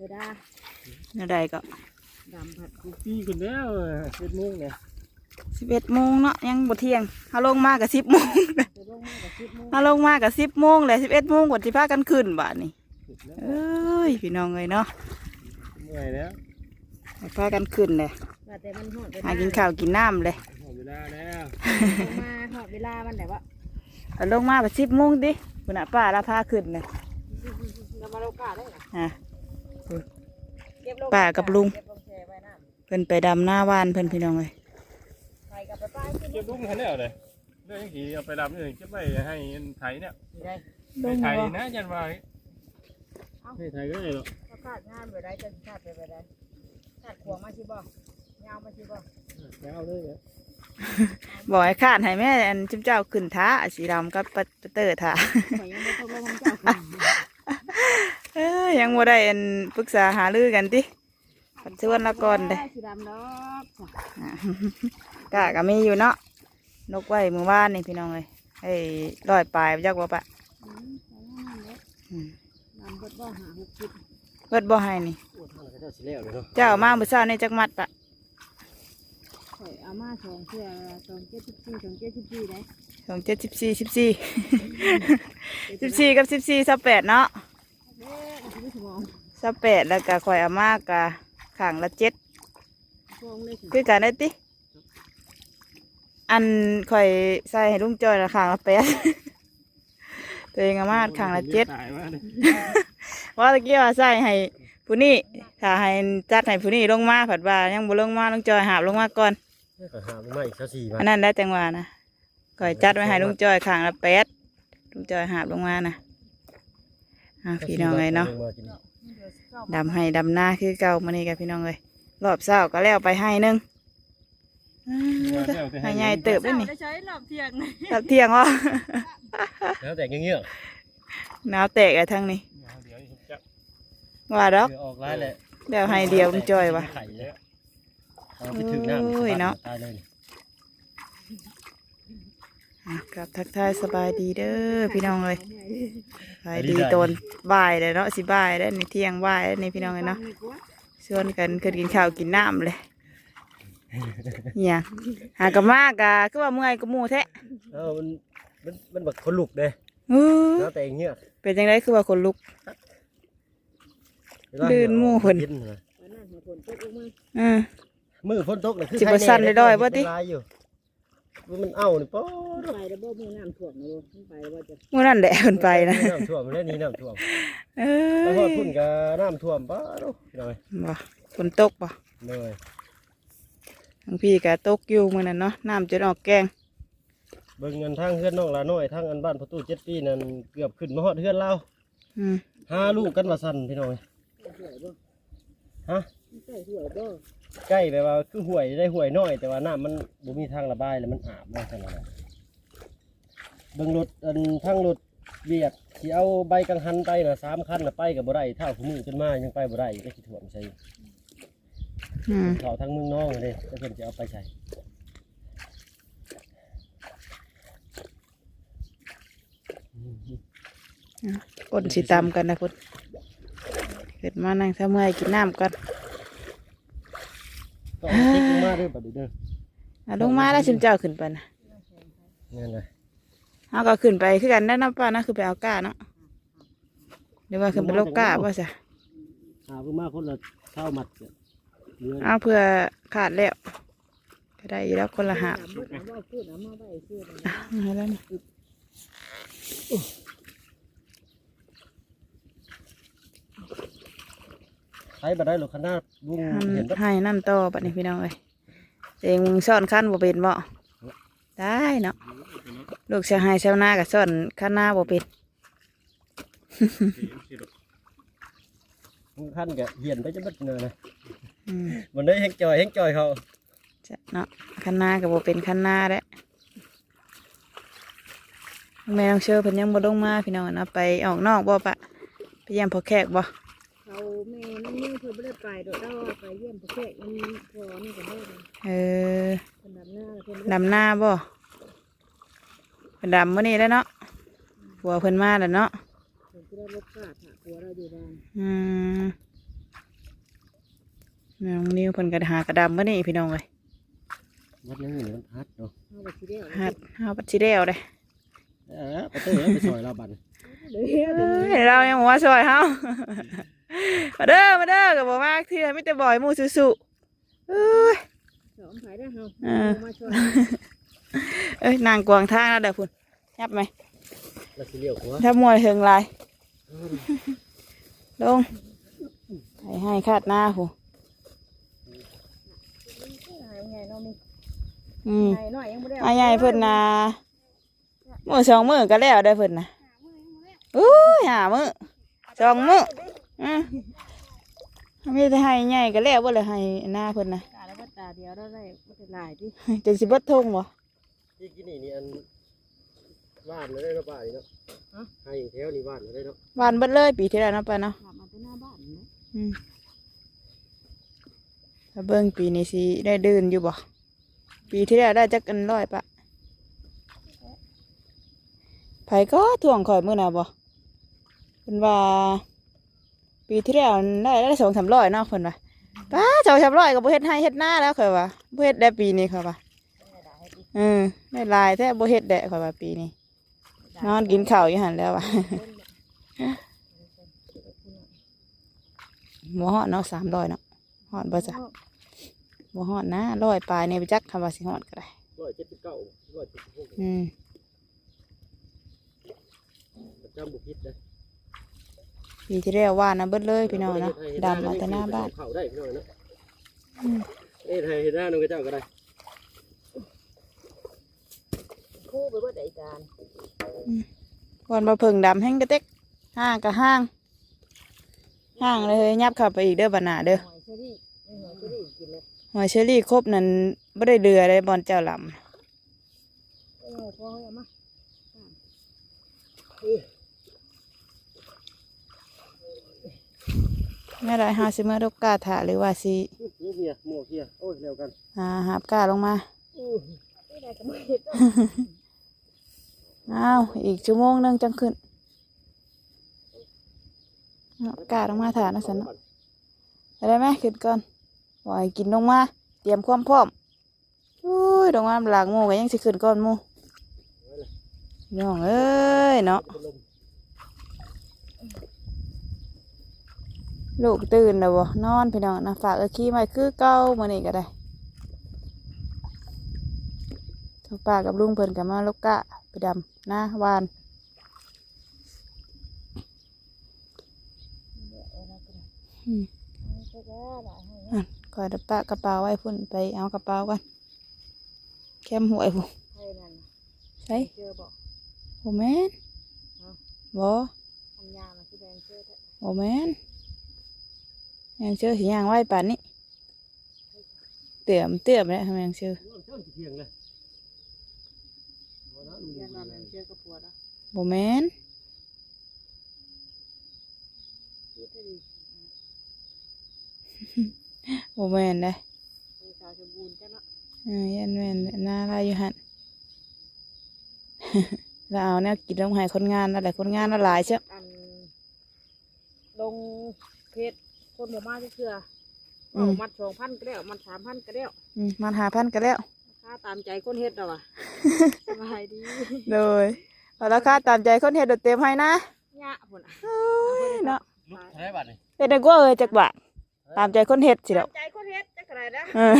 เวลาเมื่อใดก็ดำผัดกูปี้คนแล้วเป็นมุ้งเนี่ยสิบเอ็ดโมงเนาะยังบ่เที่ยงเฮาลงมากับสิบโมงจะลงมากับชิดโมงเฮาลงมากับสิบโมงเลยสิบเอ็ดโมงกว่าสิพากันขึ้นบาดนี้เอ้ยพี่น้องเอ้ยเนาะเมื่อยแล้วให้พากันขึ้นเลยว่าแต่มันหอดเวลาหากินข้าวกินน้ำเลยหมดเวลาแล้วลงมาหอดเวลามันแต่ว่าเอาลงมาแบบสิบโมงดิคุณน่ะป้าเราพาขึ้นเลยเรามาโลกาได้เหรออะเก็บลง ป้ากับลุงเก็บลงแช่ไว้น้เพิ่นไปดำหน้าว่านเพิ่นพี่น้องเลยำไปกับไปป้ายขึ้นเก็บลูกทันแล้วเลยเรื่องขี่เอาไปดำเลยเก็บไว้ให้ไถเนี่ยนี่ได้ให้ไถนะยันว่าให้ไถก็ได้หรอกเขาคาดงานไปได้จะคาดไปไปได้คาดขวงมาชิบ่ยาวมาชิบ่แล้วเอาเลยเนี่ยบอกให้ข้านให้แม่อันจิ้มเจ้าขึ้นท้าสีดำกับปะเตอร์ท้า ข่อยยังไม่ต้องลงของเจ้าเอ้ยยังบ่ได้อันปรึกษาหารือกันติปัดชวนละก่อนเด้สีดำดอกกะก็มีอยู่เนาะนกไว้มือว่านนี่พี่น้องเลยไอ้ลอยปลายจักว่าปะอืมไปนั่นแหละอืมดำเบิดบ่หาหกสิบเบิดบ่ให้นี่ โอ้ท่านก็เจ้าสิแล้วเลยเนาะเจ้าเอามาเมื่อเช้านี่จักมัดปะข่อยเอามาสองเพื่อสองเจ็ดสิบสี่สองเจ็ดสิบสี่ได้สองเจ็ดสิบสี่สิบสี่ สิบสี่กับสิบสี่สิบแปดเนาะเด้อคุณผู้ชม สิบแปดแล้วก็ข่อยเอามากะข้างละเจ็ดฟองเลยสิคือกันได้ติ อันข่อยใส่ให้ลุงจอยละข้างละแปดตัวเองเอามาข้างละเจ็ดตายมาเลยว่าตะกี้ว่าใส่ให้ผู้นี้ถ้าให้จัดให้ผู้นี้ลงมาผัดว่ายังบ่ลงมาลุงจอยหาบลงมาก่อนก็หาไม่อีกสักสี่มาอันนั้นได้จังหวะนะก่อยจัดไว้ให้ลุงจอยข้างละแปดลุงจอยหาบลงมานะ อ่าพี่น้องเลยเนาะดำให้ดำหน้าคือเก่ามานี่กับพี่น้องเลยรอบเช้าก็แล้วไปให้หนึงอ่าให้ใหญ่เติบด้วยนี่ได้ใช้รอบเที่ยงรอบเที่ยงวะแล้วแต่เงี้ยหนาวแตกไอ้ทั้งนี้เดี๋ยวจะว่าดอกออกร้ายแหละแล้วให้เดียวลุงจอยวะไข่แล้วเอาไปถึงน้ำโอ้ยเนาะตายเลย อะกับทักทายสบายดีเด้อพี่น้องเลยสบายดีตอนบ่ายเลยเนาะสิบ่ายแล้วนี่เที่ยงบ่ายแล้วนี่พี่น้องเลยเนาะชวนกันขึ้นกินข้าวกินน้ำเลยเนี่ยหากะมากะคือว่าเมื่อยก็มู่แท้เออมันมันมันแบบคนลุกเลยอื้อแล้วแต่เงี้ยเป็นจังไดคือว่าคนลุกลื่นหมู่เพิ่นอืมมือฝนตกเลยคือสิบ่สั่นเลยด้อยบ่ติลายอยู่ มันเอานี่ป๊อดไปแล้วบ่มีน้ำท่วมเลยไปแล้วว่าจะมื่อนั่นแหละเพิ่นไปนะน้ำท่วมแล้วนี่น้ำท่วมเอแล้วพออพุ่นกับน้ำท่วมป๊อดหน่อยบ่ฝนตกบ่เลยบางพี่ก็ตกอยู่มื้อนั้นเนาะน้ำจนออกแกงเบิ่งเงินทางเฮือนน้องลาน้อยทางอันบ้านประตูเจ็ดปีนั่นเกือบขึ้นมาฮอดเฮือนเราอืมหาลูกกันว่าสั่นพี่น้อยสวยบ่ฮะใส่สวยบ่ ใกล้แบบว่าคือห่วยได้ห่วยน้อย แต่ว่าน้ำมันบ่มีทางระบายแล้วมันอาบมาขนาดนั้นเบิ่งรถอันทางรถเวียดที่เอาใบกังหันไปน่ะสามคันน่ะไปกับบ่ได้เท่าคู่มือขึ้นมายังไปบ่ได้ก็สิถ่วมใส่อืมเขาทางเมืองน้องเลยแล้วเพิ่นจะเอาไปใส่ก้นสิตำกันนะพุ่นเกิดมานั่งซะเมื่อยกินน้ำก่ อนก็เอาติ๊กลงมาเด้อบัดนี้เด้ออะลงมาแล้วชิมเจ้าขึ้นไปนะนั่นเลยเอาก็ขึ้นไปคือกันได้น้ำป้านะคือไปเอาก้าเนาะเดี๋ยวว่าขึ้นไปโลกก้าว่าจ้ะหาเพิ่นมาคนละเท่ามัดเนี่ยเหลือเอาเพื่อขาดแล้วก็ได้อยู่แล้วคนละหาบถามว่าถามว่าพูดนะมาใบพูดนะอะเอาแล้วนี่ ใช้บ่ได้หรอกขนาดลุงหันเห็นบ่ให้นั่นต่อบัดนี้พี่น้องเอ้ยเองมึงซ่อนขั้นบ่เป็นบ่ได้เนาะลูกชาวไฮชาวนากับซ่อนขั้นหน้าบ่เป็นลุงคันก็เหียนไปจะบัดเนินนะอืมวันนี้แฮงจอยแฮงจอยเขาจะเนาะขั้นหน้ากับบ่เป็นขั้นหน้าแล้วแม่น้องเชื่อเพิ่นยังบ่ลงมาพี่น้องเนาะไปออกนอกบ่ปะไปเยี่ยมพ่อแขกบ่ เขาแม่นั่นนี่เธอ ไม่ได้ไปโดดเด้าไปเยี่ยมประเทศมันพอนี่ก็ได้เลยเออคนดำหน้าคนดำหน้าบ่เพิ่นดำมื้อนี้แล้วเนาะผัวเพิ่นมาแล้วเนาะคนที่ได้รถกาดหาผัวเราอยู่บ้านอืมน้องนิวเพิ่นก็หากระดำมื้อนี้พี่น้องเอ้ยวัดยังอยู่มันพัดเนาะเอาไปทีเดียวฮัดเฮาปัดสิแล้วเด้เออไปเต้ยไปซอยเราบัดเดี๋ยวเอ้ยเรายังบ่มาช่วยเฮา มาเด้อมาเด้อก็บ่มาเทื่อมีแต่บ่อยหมู่สุๆเอ้ยสองไผ่ได้เฮาอ่ามาช่วยเอ้ยนางกวางทางแล้วเด้อพุ่นยับไหมแล้วสิเลี้ยวหัวถ้ามวยเฮิงลายลงให้ให้คาดหน้าผู้หายไงน้องนี่อืมใหญ่หน่อยยังไม่ได้อาใหญ่เพิ่นน่ะมื้อสองมื้อก็แล้วได้อเพิ่นน่ะอู้ยหามื้อสองมื้อ อืมมีแต่ให้ใหญ่ก็แล้วบ่เลยให้หน้าเพิ่นน่ะตาแล้วก็ตาเดียวได้ได้ไม่เป็นไรดิจังสิเบิดทงบ่ที่กินนี่นี่อันว่านเลยได้เนาะป้านี่เนาะให้แถวนี่ว่านเลยเนาะหวานเบิดเลยปีที่แล้วเนาะป้าเนาะกลับมาที่หน้าบ้านนะอืมถ้าเบิ่งปีนี้สิได้เดินอยู่บ่ปีที่แล้วได้จักอันร้อยปะไผก็ถ่วงข่อยมื้อน่ะบ่เพิ่นว่า ปีที่แล้วได้ได้สองสามร้อยเนาะเพิ่นว่าป้าสองสามร้อยก็บ่เฮ็ดให้เฮ็ดหน้าแล้วข่อยว่าบ่เฮ็ดได้ปีนี้ข่อยว่าเออได้หลายแท้บ่เฮ็ดได้ข่อยว่าปีนี้นอนกินข้าวอยู่หั่นแล้วว่ะบ่ฮอดเนาะสามร้อยเนาะฮอดบ่จ้ะบ่ฮอดนะร้อยปลายนี่ไปจักคำว่าสิฮอดก็ได้ร้อยเจ็ดสิบเก้าร้อยเจ็ดสิบหกอืมประจำบุคิดนะ ปีที่แล้วว่านะเบิดเลยพี่น้องเนาะดำเอาแต่หน้าบ้านเขาได้พี่น้องเนาะอืมเอ้ยให้หน้าน้องกระเจ้าก็ได้คู่ไปเบิดไอ้จานวันมาเพิ่งดำแห้งกระเต็กห้างกับห้าง ห้างเลยเฮ้ยยับเข้าไปอีกเด้อบัดหนาเด้อหอยเชอรี่ไม่หอยเชอรี่กินเลยหอยเชอรี่ครบนั่นบ่ได้เดือเลยบอลเจ้าลเออพอเอามาำ ไม่ไรหาสิมาดกกาถาหรือว่าสินี่เฮียหมวกเฮียโอ้ยเร็วกันหาหาบกาลงมาไม่ได้ก็ไม่เห็นอ้าวอีกชั่วโมงหนึงจังขึ้นเอากาลงมาถานะสันเนาะได้ไหมขึ้นก่อนปล่อยกินลงมา เตรียมความพร้อมอุ้ยลงมาหลังหมูก็ยังสิขึ้นก่อนหมูน้องเอ้ยเนาะ เป็น ลมลูกตื่นแล้วบ่นอนพี่น้องนะฝากเอาขี้ไว้คือเก่ามื้อนี้ก็ได้ทุกป้ากับลุงเพิ่นก็มาลูกกะไปดำหน้าวานอืมอะคอยดับปะกระเป๋าไว้พุ่นไปเอากระเป๋าก่อนแคมหวยพุ่นใช่นั่นใช่เจอบอกโอแม่นบ่อันยาวนะที่แบนเจอโอแม่น ยังเชื่อสิยังไว้ป่านนี้เตื่อมเตื่อมแล้วทำไมยังเชื้อบุเมนเจอกระปวดอะโบแมนโบแมนเลยเป็นสาวสมบูรณ์จ้ะเนาะเออยันแมนหน้าลายอยู่หันแล้วเอาเนี่ยกินลงให้คนงานอะไรคนงานละหลายเชียวลงเพจ คนหมู่บ้านก็คืออืมมัดสองพันก็ได้มัดสามพันก็ได้อืมมันหาพันกันแล้ว ค่าตามใจคนเฮ็ดเราอะสบายดีโดยเอาราคาตามใจคนเฮ็ดโดดเต็มให้นะยะพุ่นอะเอ้ยเนาะลุกเท่าไหรบัดนี่เป็นได้กว่าเอ้ยจักบาทตามใจคนเฮ็ดสิตาเด้อมใจคนเฮ็ดจักไรนะเออ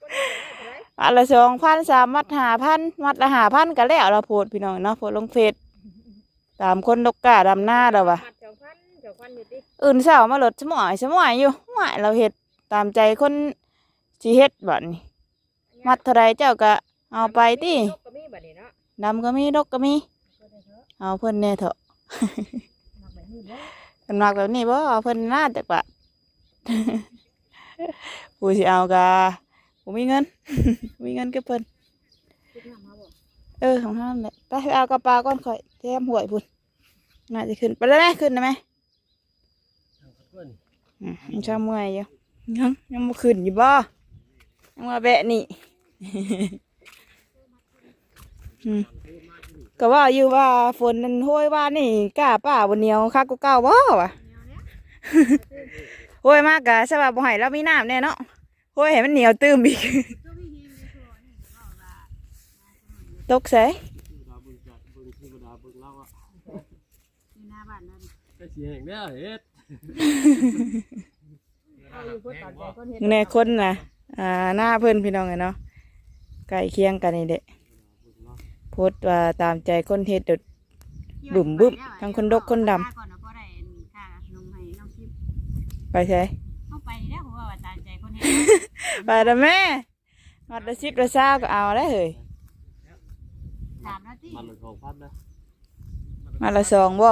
คนเฮ็ดได้เท่าไหร่อันละสองพันสามมัดหาพันมัดละหาพันกันแล้วเราโพดพี่น้องเนาะโพดลงเฟซตามคนลกกาดำหน้าเราว่ะมัด สองพันสองพันอยู่ติอื่นเศร้ามาหลดสมอยสมอยอยู่หมายเราเฮ็ดตามใจคนสิเฮ็ดบัดนี้มัดเท่าไรเจ้าก็เอาไปตินกก็มีบัดนี้เนาะดำก็มีดกก็มีก็ได้เถอะเอาเพิ่นแน่เถอะมักแบบนี้บ่กันมักแบบนี้บ่เอาเพิ่นน่าจักบาทผู้สิเอาก็บ่มีเงินบ่มีเงินเก็บเพิ่น คิดหน้ามาบ่เออของท่านแหละไปไปเอากระเป๋าก่อนข่อยแถมหวยพุ่นน่าจะขึ้นไปแล้วนะขึ้นได้ไหมเพื่อนอืม ยังชาเมื่อยอยู่ยังยังบ่ขึ้นอยู่บ่ยังมาแบะนี่อืมก็ว่าอยู่ว่าฝนนั้นห้วยว่านี่กล้าป้าบนเหนียวคักก็เก้าบ่วะโอ้ยมากกะสบายบ่ให้เรามีน้ำแน่เนาะโอ้ยให้มันเหนียวตื้มอีกตกใส่ดาเบิ่งจากเบิ่งเทวดาเบิ่งเล่าอะหน้าบ้านนั่นก็สิแห่งเด้อเฮ็ด เอาอยู่เพื่อตัดใจคนเห็นแน่คนน่ะอ่าหน้าเพิ่นพี่น้องไงเนาะใกล้เคียงกันนี่เด็โพสต์ว่าตามใจคนเฮ็ดเดดบึ้มบึ้มทั้งคนดกคนดำก่อนนะเพราะได้ค่านมให้น้องทิพย์ไปใช่เข้าไปนี่แหล้วเพราะว่าตามใจคนเห็นไปแล้วแม่มัดละสิบละเช้าก็เอาได้วเฮ้ยถามแล้วที่มันเลยของพัดนะมาละสองบ่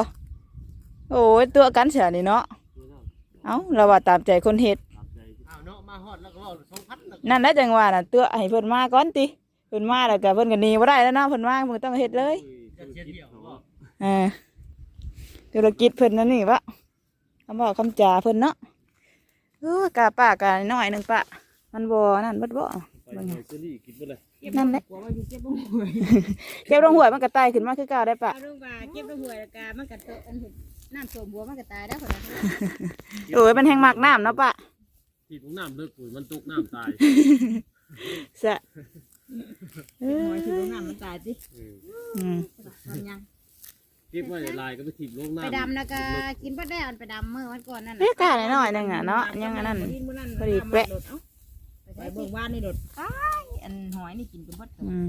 โอ้ยตัวกันเสียนี่เนาะตัวนั้นเอ้าเราว่าตามใจคนเฮ็ดตามใจอ้าวเนาะมาฮอดแล้วก็เว้าสองพันแล้วก็นั่นแหละจังหวะน่ะตัวให้เพิ่นมาก่อนติเพิ่นมาแล้วก็เพิ่นก็หนีบ่ได้แล้วเนาะเพิ่นมามึงต้องเฮ็ดเลยจะเที่ยวบ่เอ่าธุรกิจเพิ่นนั่นนี่วะคำบอกคำจาเพิ่นเนาะเออกาป้ากาน้อยหนึงปะมันบ่นั่นเบิดบ่ไปไปซื้อนี่กินบ่เลยนั่นแหละหัวว่าอยู่เก็บลงหวยเก็บลงหวยมันก็ตายขึ้นมาคือเก่าได้ปะ เอาลงมาเก็บลงหวยแล้วก็มันก็โตอันเห็น น้ำท่วมหัวมันก็ตายแล้วคนนั้นโอ้ยมันแห้งมากน้ำเนาะปะที่ตรงน้ำเลิกปุ๋ยมันตกน้ำตายสะเอ้หวยยที่ลงน้ำมันตายสิอืมอืมทำยังเก็บไว้ในลายก็ไปถีบลงน้ำไปดำนะก็กินบ่ได้อันไปดำเมื่อวันก่อนนั่นเอ๊ะกาหน่อยๆหนึงอะเนาะยังอันนั้น พอดีเป๊ะไปเบิ่งบ้านนี่โดดตายอันหอยนี่กินกันหมดอืม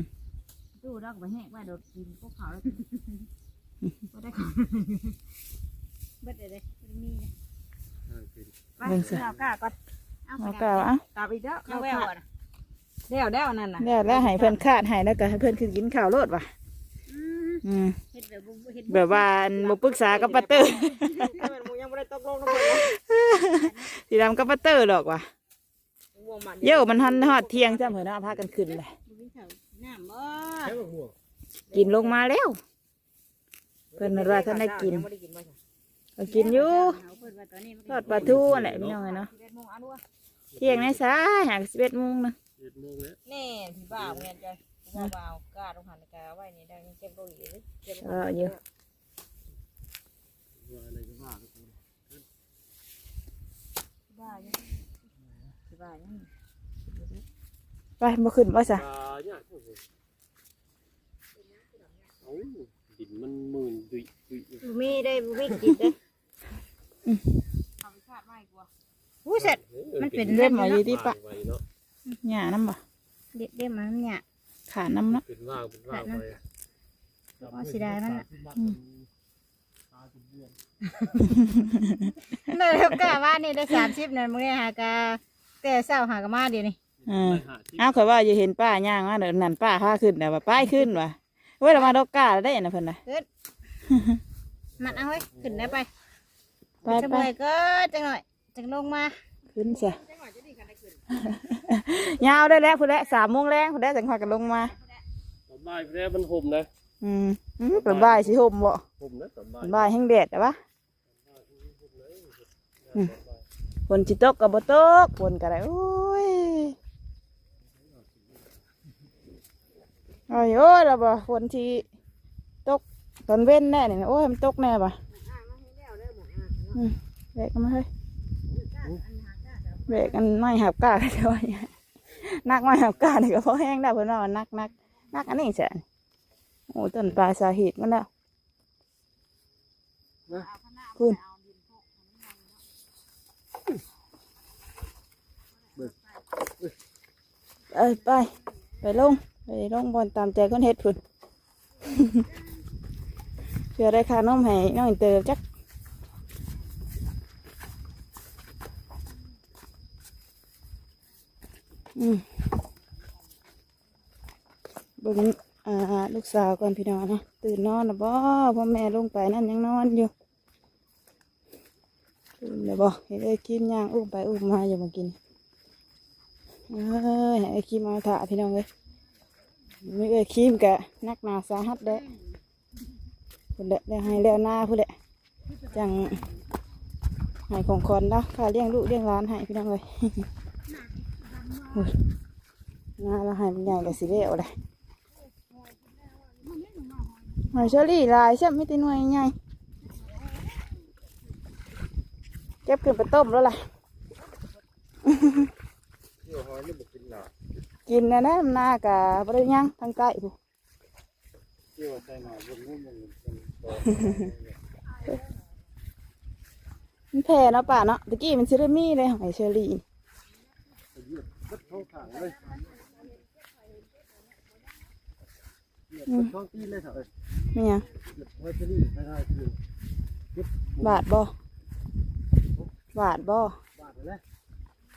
ดูแล้วก็ไปแห้งว่าโดดกินพวกเขาแล้วก็ได้ของ เบิดเลยเลยมีอ่าเป็นไปเอาก้าก่อนเอากาเอ้ากลับอีกแล้วเอาแววอะเดี๋ยวเดี๋ยวนั่นน่ะแล้วแล้วให้เพิ่นคาดให้แล้วก็ให้เพิ่นคือกินข้าวโลดว่ะอืมเฮ็ดแบบบ่เฮ็ดแบบว่าอันบ่ปรึกษากับปัตเตอร์มันมูยังบ่ได้ตกลงนะเพิ่นสีดำกับปัตเตอร์ดอกว่ะวงมันเยอะมันทันฮอดเที่ยงจ้ะเพิ่นเอาพากันขึ้นเลยน้ำบ่แค่บักม่วงกินลงมาแล้ว เพิ่นว่าท่านได้กินก็ กินอยู่ทอดปลาทูอะไรพี่น้องเนาะเที่ยงในสายหางสิบเอ็ดโมงนะเจ็ดโมงแล้วแน่พี่บ่าวเงี้ยจ้ะบ่าวบ่าวกล้าลงหันกาไว้นี่ได้เก็บโลอีกเลยเก็บเออเยอะว่าอะไรก็ว่าไปบ้ายังพี่บ่าวยังไปบ่ขึ้นบ่จ้ะอ่าเนี่ยโอ้โหเอ้าดินมันหมื่นดุยดุยอยู่มีได้มีกินเด้ เอาไปชาติไม่กลัวอู้เสร็จ มันเป็นเล่มมาอยู่ที่ปะ ไว้เนาะหญ้าน้ำบ่เด็ดเด็ดมันเนี่ย ขาน้ำเนาะ เป็นว่างเป็นว่างไปว่าสิได้มันน่ะอืมเลยกะว่านี่ได้สามสิบนั่นมึงเนี่ยหากะแต่เศร้าหากะมาเดี๋ยวนี้เออไปหาที่อ้าวข่อยว่าอยู่เห็นป้าย่างว่าเดี๋ยวนั่นป้าพาขึ้นน่ะว่าป้ายขึ้นว่ะเว้ยเรามาดอกกาแล้วได้น่ะเพิ่นน่ะมันเอาไว้ขึ้นได้ไป ไปจะไปเมื่อยก็จังหน่อยจังลงมาขึ้นซะยาวได้แล้วพุ่นแหละสามโมงแรงพุ่นแหละจังพากันลงมา ตอนบ่ายแล้มันห่มนะอืมอืมเป็นบ่ายสิห่มบ่ห่มนะตอนบ่ายเป็นบ่ายแห้งแดดแต่ว่าฝนสิตกก็บ่ตกฝนก็ได้โอ้ยโอ้ยโอ้ยแล้วบ่ฝนที่ตกตอนเว้นแน่นี่นะโอ้ยมันตกแน่บ่ อืมเบรกมาเฮ้ยเบรกอันไม่หับกล้าก็จะว่าอย่างนักไม่หับกล้านี่ก็พอแห้งได้เพิ่นว่ามันนักนักนักอันนี้แสนโอ้ต้นปลายสาเหตุมันแล้วคุณเอ้ยไปไปลงไปลงบอลตามใจคนเฮ็ดพุ่นเพื่อได้ค่านมให้น้องอินเตอร์จักอืม เบิ่งอ่าลูกสาวก่อนพี่น้องนะตื่นนอนนะบ่พ่อแม่ลงไปนั่นยังนอนอยู่ตื่นเลยบ่เห็นไอ้คิมย่างอุ้มไปอุ้มมาอย่ามากินเอ้ยให้ไอ้คิมมาถ่าพี่น้องเลยไมีไอ้คิมกะนักหนาสาหัสเด้พุ่นเด้แล้วให้แล้วหน้าพุ่นเด้จังให้ของคอนแล้วค่าเลี้ยงลูกเลี้ยงหลานให้พี่น้องเลย น้าเราห้เป็นใหญ่กับสิเลี้ยวเลยหอยเชอรี่ลายใช่ไหมตีหน่วยใหญ่เก็บขึ้นไปต้มแล้วล่ะเที่ยวหอยนี่บ่กินนะนะมันน่ากะบ่ได้หยังทางใต้ผู้มันแพ้เนาะป่าเนาะตะกี้มันสิได้มีเลยหอยเชอรี่ ดเข้าขางเลยเหยียบบัดท้องตีนเลยเถอะเอ้ยไม่หยังเหยียบไว้ที่นี่ไม่ได้คือบาดบ่บาดบ่บาดไปแล้ว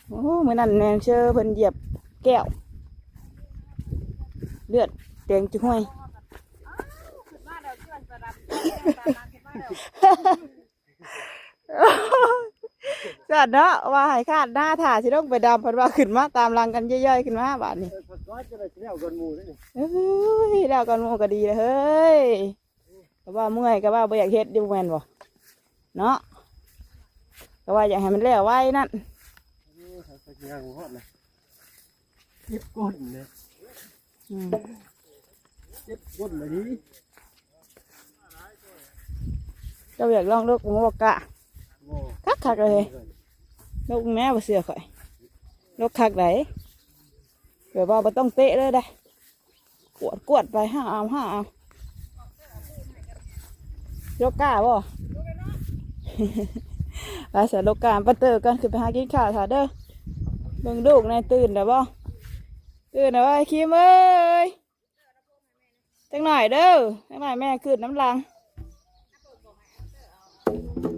โอ้มื้อนั้นแม่นเชื่อเพิ่นเหยียบแก้ว เลือดแดงจุ้ย จัดเนาะว่าให้คาดหน้าถ่าสิต้องไปดำเพิ่นว่าขึ้นมาตามรังกันย่อยๆขึ้นมาบาดนี้เออผักก้อยจะได้เที่ยวกันหมู่ได้นี่เอ้ยแล้วกันหมู่ก็ดีเลยเฮ้ยก็ว่าเมื่อยก็ว่าบ่อยากเฮ็ดอยู่แม่นบ่เนาะก็ว่าอยากให้มันแล้วไว้นั่นโอ้ยใส่ยางหอดนะเจ็บก้นเลยอืมเจ็บก้นเลยดิเจ้าอยากลองลูกหมูบอกกะโอ้คั กคักเลยลูกแม่บ่เสือข่อยลูกคักไหนเดี๋ยวว่าบ่ต้องเตะเลยได้กวดกวดไปห้าเอาห้าเอายกกาบ่ไปเสียลูกกาปะเตอร์กันคือไปหากินข้าวถ่าเด้อเบิ่งลูกในตื่นแล้วบ่ตื่นแล้วไอ้คิมเอ้ยจังหน่อยเด้อจังหน่อยแม่ขึ้นน้ำลัง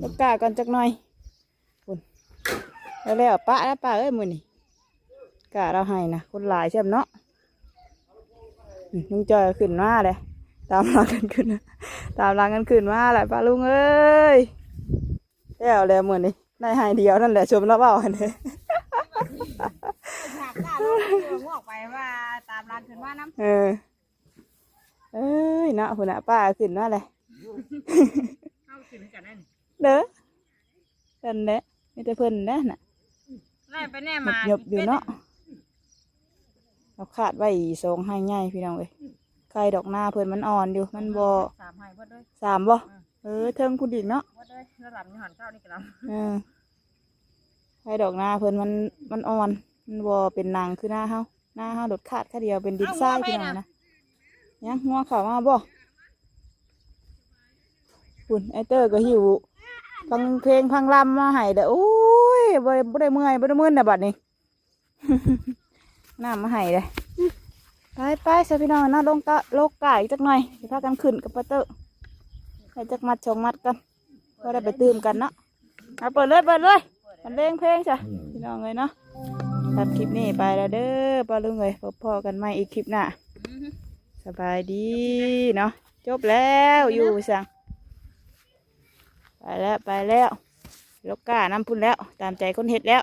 ลูกกาก่อนจักหน่อย แล้วแล้วป้าแล้วป้าเอ้ยมือนี่กาเราให้นะคนหลายใช่ไหมเนาะอืมลุงจอยก็ขึ้นมาเลยตามหลังกันขึ้นมาตามหลังกันขึ้นมาแหละป้าลุงเอ้ยแล้วแล้วมือนี่ได้ให้เดียวนั่นแหละชมแล้วเปล่าเนี่ยหากล้าเรางอกไปว่าตามร้านขึ้นว่าน้เออเอ้ยเนาะคุณน่ะป้าขึ้นมาเลยำเข้าขึ้นกันนั่นเด้อเพิ่นเด้มีแต่เพิ่นเด้น่ะ ไล่ไปแน่หยมาบหยบอยู่เนาะเราขาดไว้สองให้ง่ายพี่น้องเอ้ยไข่ดอกหน้าเพิ่นมันอ่อนอยู่มันบ่สามให้เพื่อนด้วยสามบ่เออเทิงคุณดิกเนาะเพื่อนด้วยแล้วหลับนี่หันเข้านี่กระลเออไข่ดอกหน้าเพิ่นมันมันอ่อนมันบ่เป็นนางคือหน้าเฮาหน้าเฮาโดดขาดแค่เดียวเป็นดินทรายพี่น้องนะยังงัวเข้ามาบ่ปุ่นไอเตอร์ก็หิว ฟังเพลงพังลำมาให้เด้อโอ้ยบ่ได้บ่ได้เมื่อยบ่ได้มึนนะบัดนี้ น้ำมาให้เลยไปไปซะพี่น้องนะลงกะโลกไก่จักหน่อยสิพากันขึ้นกับปะเตอร์ให้จักมัดชงมัดกันก็ได้ไปตื่มกันเนาะเอาเปิดเลยเปิดเลยมันเพลงเพลงจ้ะพี่น้องเลยเนาะตัดคลิปนี้ไปแล้วเด้อป้าลุงเลยพบพอกันใหม่อีกคลิปหน้าสบายดีเนาะจบแล้วอยู่สั่ง แล้วไปแล้วลูกกาน้ำพุ่นแล้ว ตามใจคนเห็ดแล้ว